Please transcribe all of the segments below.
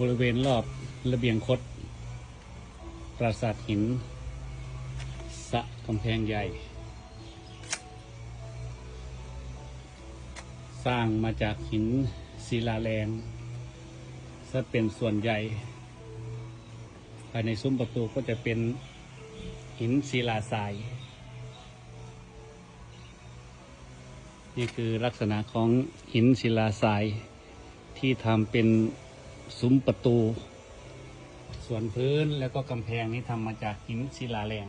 บริเวณรอบระเบียงคด ปราสาทหิน สะกำแพงใหญ่ สร้างมาจากหินศิลาแรงซะเป็นส่วนใหญ่ ภายในซุ้มประตูก็จะเป็นหินศิลาทราย นี่คือลักษณะของหินศิลาทรายที่ทำเป็น ซุ้มประตู ส่วนพื้นแล้วก็กำแพงนี้ทำมาจากหินศิลาแรง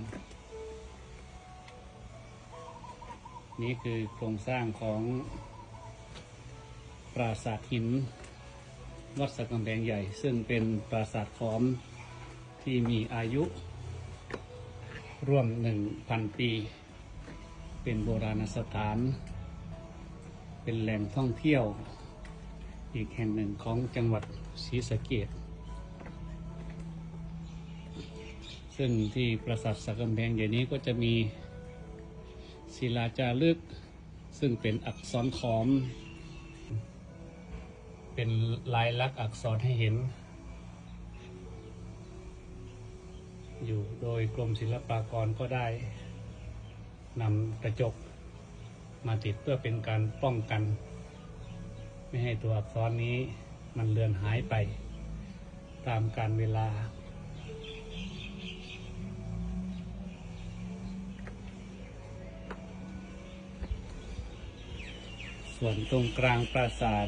นี่คือโครงสร้างของปราสาทหิน วัดสักกำแพงใหญ่ ซึ่งเป็นปราสาทขอมที่มีอายุ ร่วมหนึ่งพันปี เป็นโบราณสถาน เป็นแหล่งท่องเที่ยว อีกแห่งหนึ่งของจังหวัดศรีสะเกดซึ่งที่ปราสาทสักกำแพงใหญ่นี้ก็จะมีศิลาจารึก ซึ่งเป็นอักษรขอม เป็นลายลักษณ์อักษรให้เห็น อยู่โดยกรมศิลปากรก็ได้นำกระจกมาติดเพื่อเป็นการป้องกัน ไม่ให้ตัวอักษรนี้มันเลือนหายไป ตามการเวลา ส่วนตรงกลางปราสาท